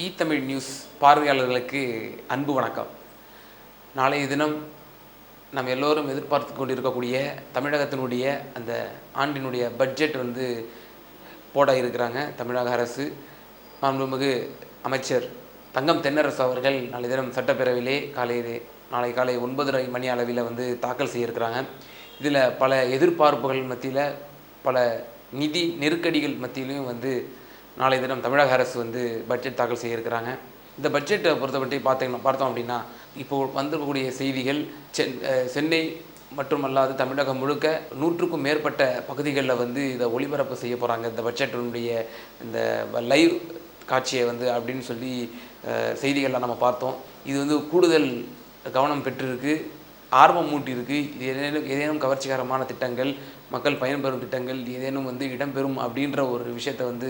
இ Tamil news பார்வையாளர்களுக்கு அன்பு வணக்கம். நாளைய தினம் நம்ம எல்லோரும் எதிர்பார்த்து கொண்டிருக்கக்கூடிய தமிழகத்தினுடைய அந்த ஆண்டினுடைய பட்ஜெட் வந்து போட இருக்கிறாங்க தமிழக அரசு. மாண்புமிகு அமைச்சர் தங்கம் தென்னரசு அவர்கள் நாளை தினம் சட்டப்பேரவையிலே காலையிலே நாளை காலை ஒன்பதரை மணி அளவில் வந்து தாக்கல் செய்யிருக்கிறாங்க இதில் பல எதிர்பார்ப்புகள் மத்தியில் பல நிதி நெருக்கடிகள் மத்தியிலையும் வந்து நாளை தினம் தமிழக அரசு வந்து பட்ஜெட் தாக்கல் செய்யிருக்கிறாங்க இந்த பட்ஜெட்டை பொறுத்தவரை பார்த்தீங்கன்னா பார்த்தோம் அப்படின்னா இப்போ வந்திருக்கக்கூடிய செய்திகள் சென் சென்னை சென்னை மட்டுமல்லாது தமிழகம் முழுக்க நூற்றுக்கும் மேற்பட்ட பகுதிகளில் வந்து இதை ஒளிபரப்பு செய்ய போகிறாங்க இந்த பட்ஜெட்டினுடைய இந்த லைவ் காட்சியை வந்து அப்படின்னு சொல்லி செய்திகளில் நம்ம பார்த்தோம். இது வந்து கூடுதல் கவனம் பெற்றிருக்கு. ஆர்வம் மூட்டியிருக்கு இது ஏதேனும் ஏதேனும் கவர்ச்சிகரமான திட்டங்கள் மக்கள் பயன்பெறும் திட்டங்கள் ஏதேனும் வந்து இடம்பெறும் அப்படின்ற ஒரு விஷயத்தை வந்து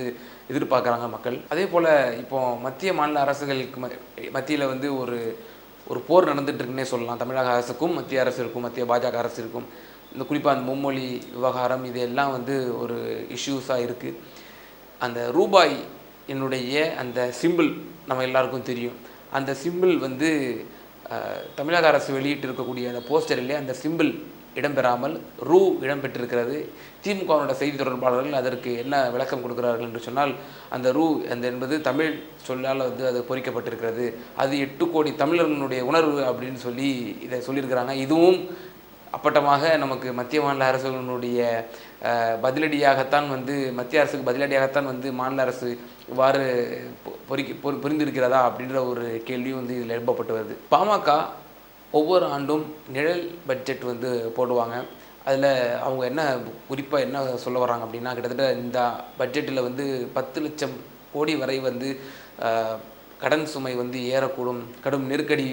எதிர்பார்க்குறாங்க மக்கள். அதே போல் இப்போ மத்திய மாநில அரசுகளுக்கு ம மத்தியில் வந்து ஒரு ஒரு போர் நடந்துட்டுருக்குன்னே சொல்லலாம். தமிழக அரசுக்கும் மத்திய அரசு இருக்கும் மத்திய பாஜக அரசு இருக்கும். இந்த குறிப்பாக அந்த மும்மொழி விவகாரம் இது எல்லாம் வந்து ஒரு இஷ்யூஸாக இருக்குது அந்த ரூபாய் என்னுடைய அந்த சிம்பிள் நம்ம எல்லாருக்கும் தெரியும். அந்த சிம்பிள் வந்து தமிழக அரசு வெளியிட்டு இருக்கக்கூடிய அந்த போஸ்டரிலே அந்த சிம்பிள் இடம்பெறாமல் ரூ இடம்பெற்றிருக்கிறது. திமுகவோட செய்தி தொடர்பாளர்கள் அதற்கு என்ன விளக்கம் கொடுக்கிறார்கள் என்று சொன்னால் அந்த ரூ அந்த என்பது தமிழ் சொல்லால் வந்து அது பொறிக்கப்பட்டிருக்கிறது. அது எட்டு கோடி தமிழர்களுடைய உணர்வு அப்படின்னு சொல்லி இதை சொல்லியிருக்கிறாங்க. இதுவும் அப்பட்டமாக நமக்கு மத்திய மாநில அரசுகளுடைய பதிலடியாகத்தான் வந்து மத்திய அரசுக்கு பதிலடியாகத்தான் வந்து மாநில அரசு இவ்வாறு பொ- பொறி புரிந்திருக்கிறதா அப்படின்ற ஒரு கேள்வியும் வந்து இதில் எழுப்பப்பட்டு வருது. பாமக ஒவ்வொரு ஆண்டும் நிழல் பட்ஜெட் வந்து போடுவாங்க. அதில் அவங்க என்ன குறிப்பாக என்ன சொல்ல வராங்க அப்படின்னா கிட்டத்தட்ட இந்த பட்ஜெட்டில் வந்து பத்து லட்சம் கோடி வரை வந்து கடன் சுமை வந்து ஏறக்கூடும் கடும் நெருக்கடி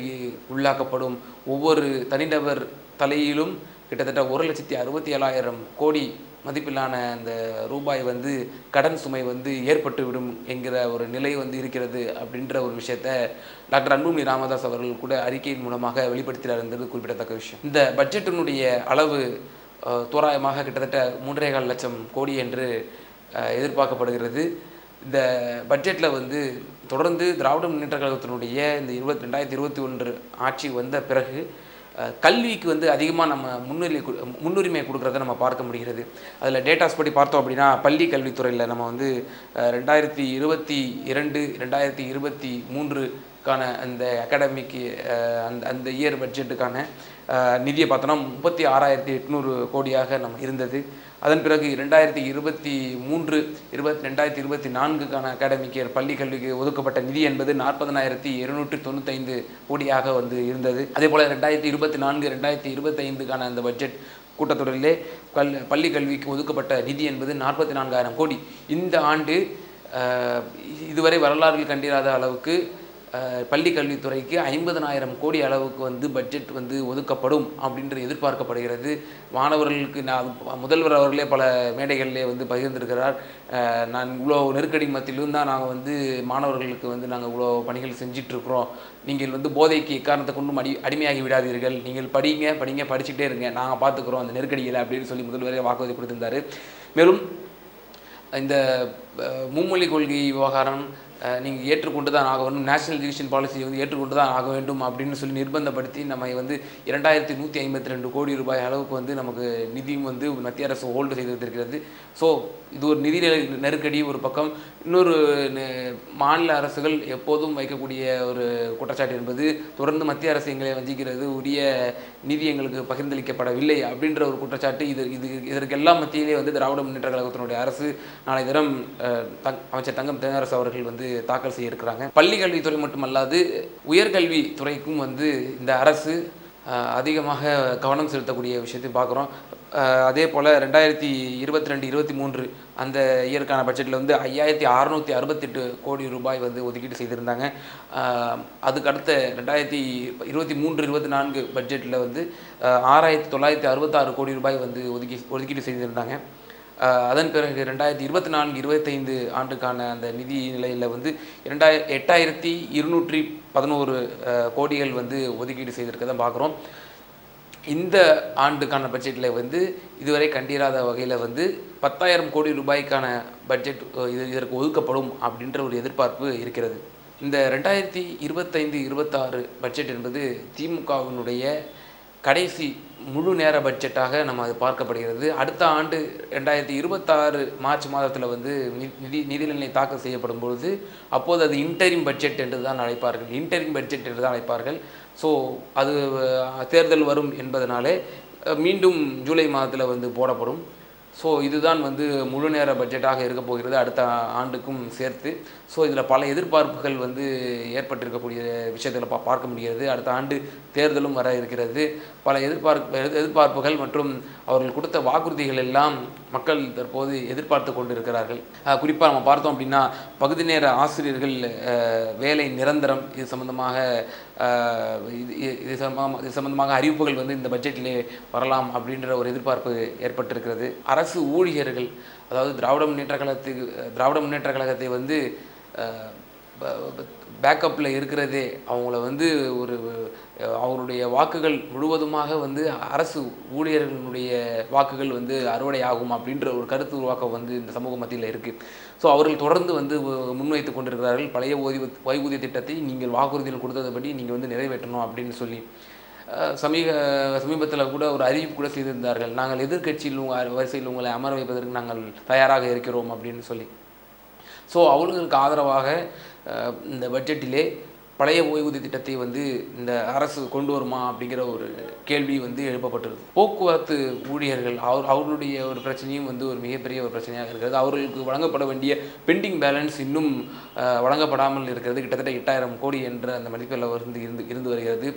உள்ளாக்கப்படும். ஒவ்வொரு தனிநபர் தலையிலும் கிட்டத்தட்ட ஒரு லட்சத்தி அறுபத்தி ஏழாயிரம் கோடி மதிப்பிலான அந்த ரூபாய் வந்து கடன் சுமை வந்து ஏற்பட்டுவிடும் என்கிற ஒரு நிலை வந்து இருக்கிறது அப்படின்ற ஒரு விஷயத்த டாக்டர் அன்புமணி ராமதாஸ் அவர்கள் கூட அறிக்கையின் மூலமாக வெளிப்படுத்தினார்ன்றது குறிப்பிடத்தக்க விஷயம். இந்த பட்ஜெட்டினுடைய அளவு தோராயமாக கிட்டத்தட்ட மூன்றே கால் லட்சம் கோடி என்று எதிர்பார்க்கப்படுகிறது. இந்த பட்ஜெட்டில் வந்து தொடர்ந்து திராவிட முன்னேற்ற கழகத்தினுடைய இந்த இருபத்தி ரெண்டாயிரத்தி இருபத்தி ஒன்று ஆட்சி வந்த பிறகு கல்விக்கு வந்து அதிகமாக நம்ம முன்னுரிமை முன்னுரிமை கொடுக்குறத நம்ம பார்க்க முடிகிறது. அதில் டேட்டாஸ் படி பார்த்தோம் அப்படின்னா பள்ளி கல்வித்துறையில் நம்ம வந்து ரெண்டாயிரத்தி இருபத்தி இரண்டு ரெண்டாயிரத்தி இருபத்தி மூன்றுக்கான அந்த அகாடமிக்கு அந்த அந்த இயர் பட்ஜெட்டுக்கான நிதியை பார்த்தோன்னா முப்பத்தி ஆறாயிரத்தி எட்நூறு கோடியாக நம்ம இருந்தது. அதன் பிறகு ரெண்டாயிரத்தி இருபத்தி மூன்று இருபத்தி ரெண்டாயிரத்தி இருபத்தி நான்குக்கான அகாடமிக்கு பள்ளி கல்விக்கு ஒதுக்கப்பட்ட நிதி என்பது நாற்பதனாயிரத்தி இருநூற்றி தொண்ணூத்தைந்து கோடியாக வந்து இருந்தது. அதே போல் ரெண்டாயிரத்தி இருபத்தி நான்கு ரெண்டாயிரத்தி இருபத்தைந்துக்கான அந்த பட்ஜெட் கூட்டத்தொடரிலே கல் பள்ளி கல்விக்கு ஒதுக்கப்பட்ட நிதி என்பது நாற்பத்தி நான்காயிரம் கோடி. இந்த ஆண்டு இதுவரை வரலாறுகள் கண்டிராத அளவுக்கு பள்ளி கல்வித்துறைக்கு ஐம்பதனாயிரம் கோடி அளவுக்கு வந்து பட்ஜெட் வந்து ஒதுக்கப்படும் அப்படின்ற எதிர்பார்க்கப்படுகிறது. மாணவர்களுக்கு நான் முதல்வர் அவர்களே பல மேடைகளிலே வந்து பகிர்ந்திருக்கிறார். நான் இவ்வளோ நெருக்கடி மத்தியிலும் தான் நாங்கள் வந்து மாணவர்களுக்கு வந்து நாங்கள் இவ்வளோ பணிகள் செஞ்சிட்ருக்குறோம். நீங்கள் வந்து போதைக்கு எக்காரணத்தை கொண்டும் அடி அடிமையாகி விடாதீர்கள். நீங்கள் படிங்க படிங்க படிச்சுட்டே இருங்க. நாங்கள் பார்த்துக்குறோம் அந்த நெருக்கடியில் அப்படின்னு சொல்லி முதல்வரே வாக்குறுதி கொடுத்திருந்தாரு. மேலும் இந்த மும்மொழி கொள்கை விவகாரம் நீங்கள் ஏற்றுக்கொண்டு தான் ஆக வேண்டும். நேஷனல் எஜுகேஷன் பாலிசி வந்து ஏற்றுக்கொண்டு தான் ஆக வேண்டும் அப்படின்னு சொல்லி நிர்பந்தப்படுத்தி நம்ம வந்து இரண்டாயிரத்தி நூற்றி ஐம்பத்தி ரெண்டு கோடி ரூபாய் அளவுக்கு வந்து நமக்கு நிதியும் வந்து மத்திய அரசு ஹோல்டு செய்து வைத்திருக்கிறது. ஸோ இது ஒரு நிதி நெருக்கடி ஒரு பக்கம். இன்னொரு மாநில அரசுகள் எப்போதும் வைக்கக்கூடிய ஒரு குற்றச்சாட்டு என்பது தொடர்ந்து மத்திய அரசு எங்களை வஞ்சிக்கிறது உரிய நிதி எங்களுக்கு பகிர்ந்தளிக்கப்படவில்லை அப்படின்ற ஒரு குற்றச்சாட்டு. இது இது இதற்கெல்லாம் மத்தியிலே வந்து திராவிட முன்னேற்ற கழகத்தினுடைய அரசு நாளை தினம் அமைச்சர் தங்கம் தென்னரசு அவர்கள் வந்து தாக்கல் செய்ய இருக்கிறாங்க பள்ளி கல்வித்துறை மட்டுமல்லாது உயர்கல்வி துறைக்கும் வந்து இந்த அரசு அதிகமாக கவனம் செலுத்தக்கூடிய விஷயத்தை பார்க்குறோம். அதே போல் ரெண்டாயிரத்தி இருபத்தி ரெண்டு இருபத்தி மூன்று அந்த இயற்கான பட்ஜெட்டில் வந்து ஐயாயிரத்தி அறநூற்றி அறுபத்தெட்டு கோடி ரூபாய் வந்து ஒதுக்கீடு செய்திருந்தாங்க. அதுக்கடுத்த ரெண்டாயிரத்தி இருபத்தி மூன்று இருபத்தி நான்கு பட்ஜெட்டில் வந்து ஆறாயிரத்தி தொள்ளாயிரத்தி அறுபத்தாறு கோடி ரூபாய் வந்து ஒதுக்கி ஒதுக்கீடு செய்திருந்தாங்க. அதன் பிறகு ரெண்டாயிரத்தி இருபத்தி நான்கு இருபத்தைந்து ஆண்டுக்கான அந்த நிதி நிலையில் வந்து இரண்டாய எட்டாயிரத்தி இருநூற்றி பதினோரு கோடிகள் வந்து ஒதுக்கீடு செய்திருக்கதான் பார்க்குறோம். இந்த ஆண்டுக்கான பட்ஜெட்டில் வந்து இதுவரை கண்டிராத வகையில் வந்து பத்தாயிரம் கோடி ரூபாய்க்கான பட்ஜெட் இது இதற்கு ஒதுக்கப்படும் அப்படின்ற ஒரு எதிர்பார்ப்பு இருக்கிறது. இந்த ரெண்டாயிரத்தி இருபத்தைந்து இருபத்தாறு பட்ஜெட் என்பது திமுகவினுடைய கடைசி முழு நேர பட்ஜெட்டாக நம்ம அது பார்க்கப்படுகிறது. அடுத்த ஆண்டு ரெண்டாயிரத்தி இருபத்தாறு மார்ச் மாதத்தில் வந்து நி- நிதி நிதிநிலை தாக்கல் செய்யப்படும் பொழுது அப்போது அது இன்டரிம் பட்ஜெட் என்று தான் அழைப்பார்கள். இன்டரிம் பட்ஜெட் என்று தான் அழைப்பார்கள். ஸோ அது தேர்தல் வரும் என்பதனாலே மீண்டும் ஜூலை மாதத்தில் வந்து போடப்படும். ஸோ இதுதான் வந்து முழு நேர பட்ஜெட்டாக இருக்க போகிறது அடுத்த ஆண்டுக்கும் சேர்த்து. ஸோ இதில் பல எதிர்பார்ப்புகள் வந்து ஏற்பட்டிருக்கக்கூடிய விஷயத்தில் பா பார்க்க முடிகிறது. அடுத்த ஆண்டு தேர்தலும் வர இருக்கிறது. பல எதிர்பார்ப்பு எதிர்பார்ப்புகள் மற்றும் அவர்கள் கொடுத்த வாக்குறுதிகள் எல்லாம் மக்கள் தற்போது எதிர்பார்த்து கொண்டிருக்கிறார்கள். குறிப்பாக நம்ம பார்த்தோம் அப்படின்னா பகுதி நேர ஆசிரியர்கள் வேலை நிரந்தரம் இது சம்பந்தமாக இது இது சம்பந்தமாக இது சம்பந்தமாக அறிவிப்புகள் வந்து இந்த பட்ஜெட்டிலே வரலாம் அப்படின்ற ஒரு எதிர்பார்ப்பு ஏற்பட்டிருக்கிறது. அரசு ஊழியர்கள் அதாவது திராவிட முன்னேற்ற கழகத்துக்கு திராவிட முன்னேற்ற கழகத்தை வந்து பேக்கப்பில் இருக்கிறதே அவங்கள வந்து ஒரு அவருடைய வாக்குகள் முழுவதுமாக வந்து அரசு ஊழியர்களுடைய வாக்குகள் வந்து அறுவடை ஆகும் அப்படின்ற ஒரு கருத்து உருவாக்கம் வந்து இந்த சமூக மத்தியில் இருக்குது ஸோ அவர்கள் தொடர்ந்து வந்து முன்வைத்து கொண்டிருக்கிறார்கள். பழைய ஓய்வு ஓய்வூதிய திட்டத்தை நீங்கள் வாக்குறுதியில் கொடுத்ததுபடி நீங்கள் வந்து நிறைவேற்றணும் அப்படின்னு சொல்லி. சமீக சமீபத்தில் கூட ஒரு அறிவிப்பு கூட செய்திருந்தார்கள். நாங்கள் எதிர்க்கட்சியில் உங்கள் வரிசையில் உங்களை அமர வைப்பதற்கு நாங்கள் தயாராக இருக்கிறோம் அப்படின்னு சொல்லி. ஸோ அவர்களுக்கு ஆதரவாக இந்த பட்ஜெட்டிலே பழைய ஓய்வூதிய திட்டத்தை வந்து இந்த அரசு கொண்டு வருமா அப்படிங்கிற ஒரு கேள்வி வந்து எழுப்பப்பட்டிருக்கு போக்குவரத்து ஊழியர்கள் அவர் அவர்களுடைய ஒரு பிரச்சனையும் வந்து ஒரு மிகப்பெரிய ஒரு பிரச்சனையாக இருக்கிறது. அவர்களுக்கு வழங்கப்பட வேண்டிய பெண்டிங் பேலன்ஸ் இன்னும் வழங்கப்படாமல் இருக்கிறது. கிட்டத்தட்ட எட்டாயிரம் கோடி என்ற அந்த மதிப்பில் வந்து இருந்து இருந்து வருகிறது.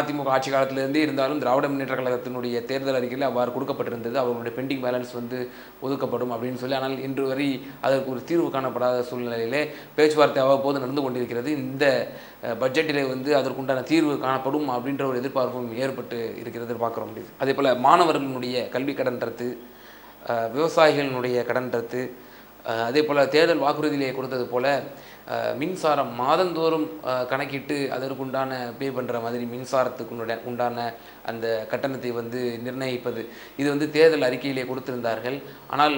அதிமுக ஆட்சி காலத்திலிருந்தே இருந்தாலும் திராவிட முன்னேற்ற கழகத்தினுடைய தேர்தல் அறிக்கையில் அவ்வாறு கொடுக்கப்பட்டிருந்தது. அவர்களுடைய பெண்டிங் பேலன்ஸ் வந்து ஒதுக்கப்படும் அப்படின்னு சொல்லி ஆனால் இன்று வரை அதற்கு ஒரு தீர்வு காணப்படாத சூழ்நிலையிலே பேச்சுவார்த்தை அவ்வப்போது நடந்து கொண்டிருக்கிறது. இந்த பட்ஜெட்டிலே வந்து அதற்குண்டான தீர்வு காணப்படும் அப்படின்ற ஒரு எதிர்பார்ப்பும் ஏற்பட்டு இருக்கிறது பார்க்குற முடியுது அதே போல் மாணவர்களுடைய கல்வி கடன் ரத்து விவசாயிகளினுடைய கடன் ரத்து அதே போல் தேர்தல் வாக்குறுதியிலே கொடுத்தது போல மின்சாரம் மாதந்தோறும் கணக்கிட்டு அதற்குண்டான பே பண்ணுற மாதிரி மின்சாரத்துக்கு உண்டான- அந்த கட்டணத்தை வந்து நிர்ணயிப்பது. இது வந்து தேர்தல் அறிக்கையிலே கொடுத்திருந்தார்கள். ஆனால்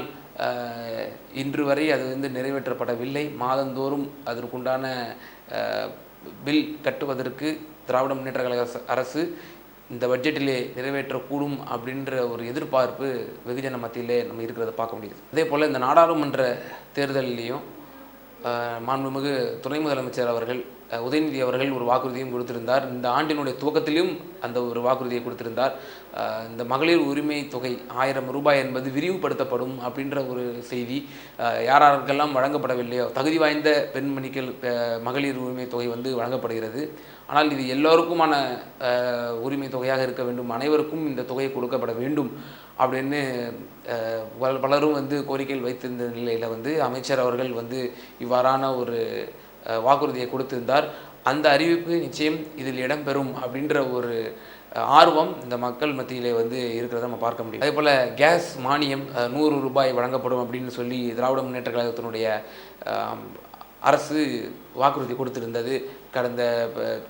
இன்று வரை அது வந்து நிறைவேற்றப்படவில்லை. மாதந்தோறும் அதற்குண்டான பில் கட்டுவதற்கு திராவிட முன்னேற்ற கழக அரசு- அரசு இந்த பட்ஜெட்டிலே நிறைவேற்றக்கூடும் அப்படின்ற ஒரு எதிர்பார்ப்பு வெகுஜன மத்தியிலே நம்ம இருக்கிறத பார்க்க முடியுது. அதே போல் இந்த நாடாளுமன்ற தேர்தலிலையும் மாண்புமிகு துணை முதலமைச்சர் அவர்கள் உதயநிதி அவர்கள் ஒரு வாக்குறுதியும் கொடுத்திருந்தார். இந்த ஆண்டினுடைய துவக்கத்திலும் அந்த ஒரு வாக்குறுதியை கொடுத்திருந்தார். இந்த மகளிர் உரிமை தொகை ஆயிரம் ரூபாய் என்பது விரிவுபடுத்தப்படும் அப்படின்ற ஒரு செய்தி. யாராருக்கெல்லாம் வழங்கப்படவில்லையோ தகுதி வாய்ந்த பெண்மணிகள் மகளிர் உரிமை தொகை வந்து வழங்கப்படுகிறது. ஆனால் இது எல்லோருக்குமான உரிமை தொகையாக இருக்க வேண்டும். அனைவருக்கும் இந்த தொகை கொடுக்கப்பட வேண்டும் அப்படின்னு பல- பலரும் வந்து கோரிக்கைகள் வைத்திருந்த நிலையில் வந்து அமைச்சர் அவர்கள் வந்து இவ்வாறான ஒரு வாக்குறுதியை கொடுத்திருந்தார். அந்த அறிவிப்பு நிச்சயம் இதில் இடம்பெறும் அப்படின்ற ஒரு ஆர்வம் இந்த மக்கள் மத்தியிலே வந்து இருக்கிறத நம்ம பார்க்க முடியும். அதே போல் கேஸ் மானியம் நூறு ரூபாய் வழங்கப்படும் அப்படின்னு சொல்லி திராவிட முன்னேற்ற கழகத்தினுடைய அரசு வாக்குறுதி கொடுத்திருந்தது கடந்த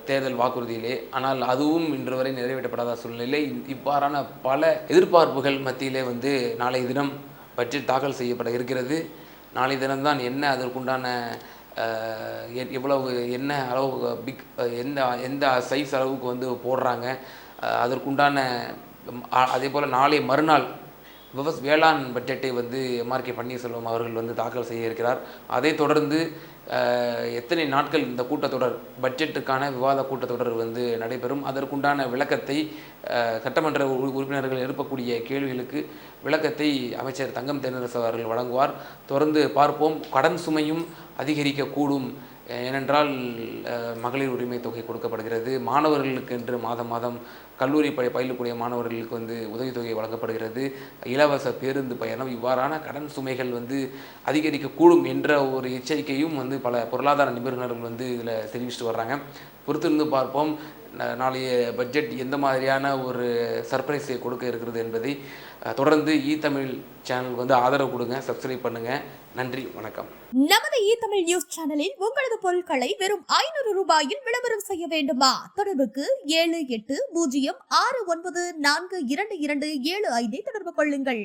தேர்தல் வாக்குறுதியிலே. ஆனால் அதுவும் இன்று வரை நிறைவேற்றப்படாத சூழ்நிலை இவ்வாறான பல எதிர்பார்ப்புகள் மத்தியிலே வந்து நாளை தினம் பட்ஜெட் தாக்கல் செய்யப்பட இருக்கிறது. நாளை தினம்தான் என்ன அதற்குண்டான எவ்வளவு என்ன அளவு பிக் எந்த எந்த சைஸ் அளவுக்கு வந்து போடுறாங்க? அதற்குண்டான அதே போல் நாளை மறுநாள் விவஸ் வேளாண் பட்ஜெட்டை வந்து எம்ஆர்கே பன்னீர்செல்வம் அவர்கள் வந்து தாக்கல் செய்ய இருக்கிறார். அதை தொடர்ந்து எத்தனை நாட்கள் இந்த கூட்டத்தொடர் பட்ஜெட்டுக்கான விவாத கூட்டத்தொடர் வந்து நடைபெறும்? அதற்குண்டான விளக்கத்தை சட்டமன்ற உறுப்பினர்கள் எழுப்பக்கூடிய கேள்விகளுக்கு விளக்கத்தை அமைச்சர் தங்கம் தென்னரசு அவர்கள் வழங்குவார். தொடர்ந்து பார்ப்போம். கடன் சுமையும் அதிகரிக்கக்கூடும். ஏனென்றால் மகளிர் உரிமை தொகை கொடுக்கப்படுகிறது. மாணவர்களுக்கு என்று மாதம் மாதம் கல்லூரி பய பயிலக்கூடிய மாணவர்களுக்கு வந்து உதவித்தொகை வழங்கப்படுகிறது. இலவச பேருந்து பயணம் இவ்வாறான கடன் சுமைகள் வந்து அதிகரிக்கக்கூடும் என்ற ஒரு எச்சரிக்கையும் வந்து பல பொருளாதார நிபுணர்கள் வந்து இதில் தெரிவிச்சுட்டு வர்றாங்க. பொறுத்திருந்து பார்ப்போம். நாளைய பட்ஜெட் எந்த மாதிரியான ஒரு சர்ப்ரைஸை கொடுக்க இருக்கிறது என்பதை தொடர்ந்து இ தமிழ் சேனலுக்கு வந்து ஆதரவு கொடுங்க சப்ஸ்கிரைப் பண்ணுங்கள் நன்றி வணக்கம். நமது இ தமிழ் நியூஸ் சேனலில் உங்களது பொருட்களை வெறும் ஐநூறு ரூபாயில் விளம்பரம் செய்ய வேண்டுமா? தொடர்புக்கு ஏழு எட்டு பூஜ்ஜியம் ஆறு ஒன்பது நான்கு இரண்டு இரண்டு ஏழு ஐந்தை தொடர்பு கொள்ளுங்கள்.